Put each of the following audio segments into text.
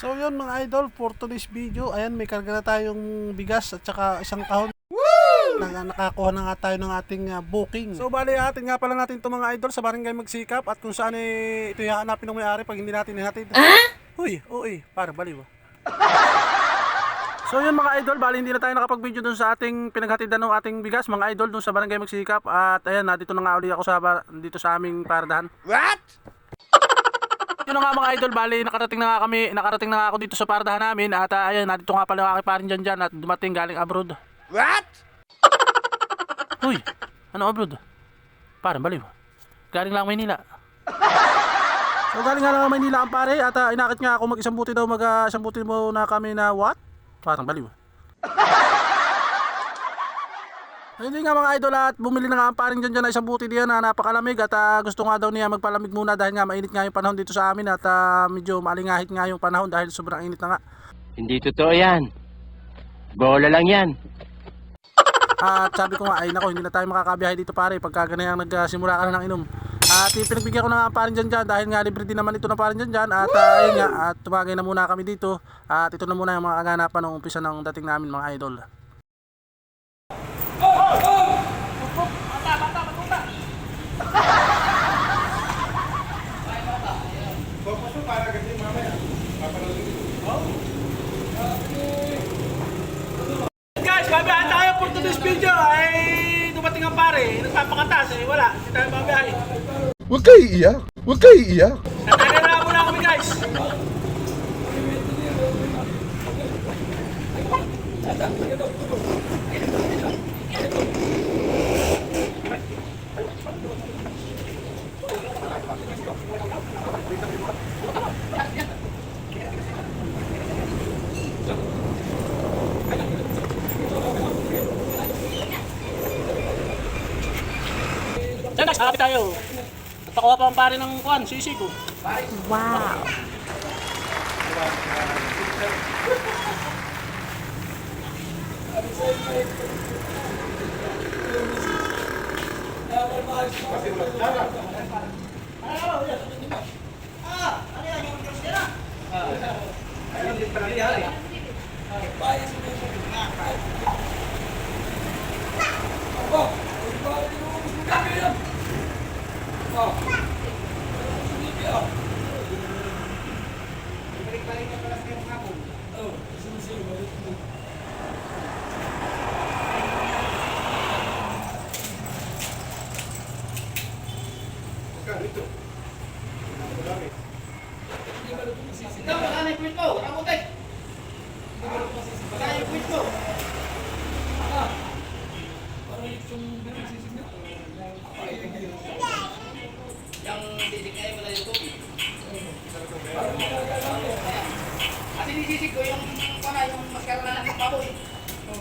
So yun mga idol, for today's video, ayan may karga na tayong bigas at saka isang kahon. Na, nakakuha na nga tayo ng ating ah, booking. So bali atin nga pala natin itong mga idol sa barangay magsikap at kung saan eh, ito hahanapin ng may-ari pag hindi natin ihatid. Uy, uy, para baliw. ah. So yun mga idol, bali hindi na tayo nakapag-video dun sa ating pinaghatidan ng ating bigas mga idol dun sa barangay magsikap at ayan, nandito na nga uli ako sa bar- dito sa aming paradahan. What? Yun na nga mga idol, bali nakarating na nga kami, nakarating na nga ako dito sa pardahan namin at uh, ayun, nandito nga pala aking parin dyan dyan at dumating galing abroad. What? Uy, ano abroad? Parang baliw. Galing lang Maynila. So galing nga lang Maynila ang pare at uh, inakit nga ako mag isang buti daw mag uh, isang buti mo na kami na what? Parang baliw. Hindi nga mga idol at bumili na nga ang paring dyan dyan na isang buti diyan na napakalamig at ah, gusto nga daw niya magpalamig muna dahil nga mainit nga yung panahon dito sa amin at ah, medyo malingahit nga yung panahon dahil sobrang init na nga. Hindi totoo yan. Bola lang yan. At sabi ko nga ay nako hindi na tayo makakabiyahe dito pare pagka ganyan nagsimula ka na ng inom. At pinagbigyan ko na nga ang parin dyan dyan dahil nga libre din naman ito ng parin dyan dyan at ah, ayun nga at tumagay na muna kami dito at ito na muna yung mga kaganapan ng umpisa ng dating namin mga idol. Guys, babiyahe for today's video ay dumating ang pare, nagpapakatas eh wala, hindi tayo babiyahe. Huwag kayo iiyak. Huwag kayo iiyak. Natagal na muna kami guys. Diyan guys, hanapin tayo. Nagpakuha pa ang pare ng kuan, sisig ko. Wow. No. Nisisig ko yung para yung maskara na ng baboy. Pero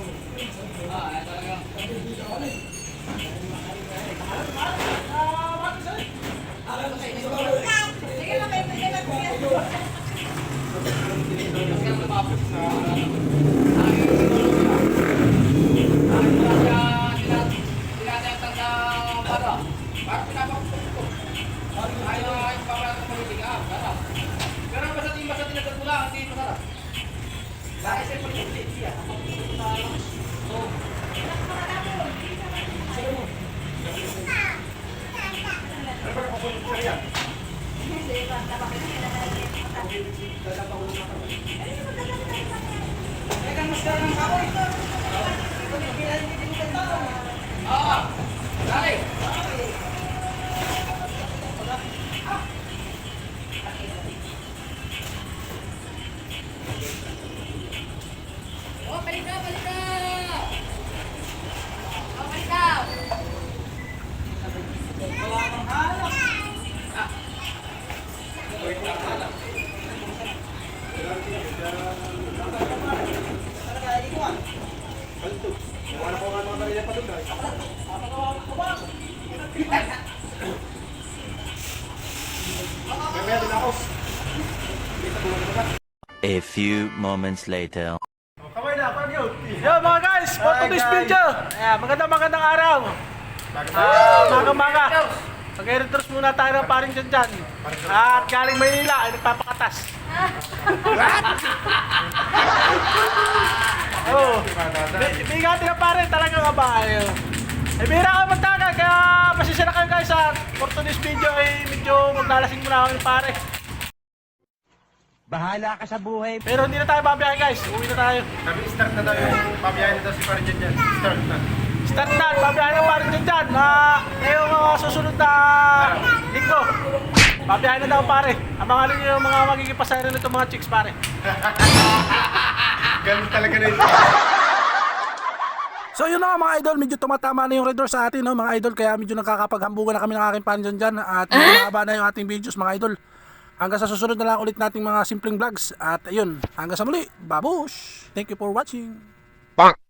Dali! Oh, A few moments later. Yo mga guys, for today's video. Ayan, magandang magandang araw. Ah, maga maga. Mag-retros muna tayo ng paring dyan dyan. At galing Maynila ay nagpapakatas. Oo. Bi- Bigati na pare, talaga ka ba? Ayun. Eh, bira ka magtagal, kaya pasisya na kayo guys sa for today's video ay medyo maglalasing muna kami pare. Bahala ka sa buhay. Pero hindi na tayo babiyahe guys, uwi na tayo. Sabi, start na daw yung pabiyahin na daw si Pare dyan. Start na. Start na, babiyahe na pare dyan dyan. Na, ngayong uh, susunod na linggo. Babiyahe na daw pare. Abangan ninyo yung mga magiging pasahero nito mga chicks pare. Ganun talaga rin. So yun na nga mga idol, medyo tumatama na yung red door sa atin no, mga idol kaya medyo nakakapaghambugan na kami ng aking pan dyan dyan at mahaba na yung ating videos mga idol. Hanggang sa susunod na lang ulit nating mga simpleng vlogs at ayun, hanggang sa muli, babush! Thank you for watching! Bonk.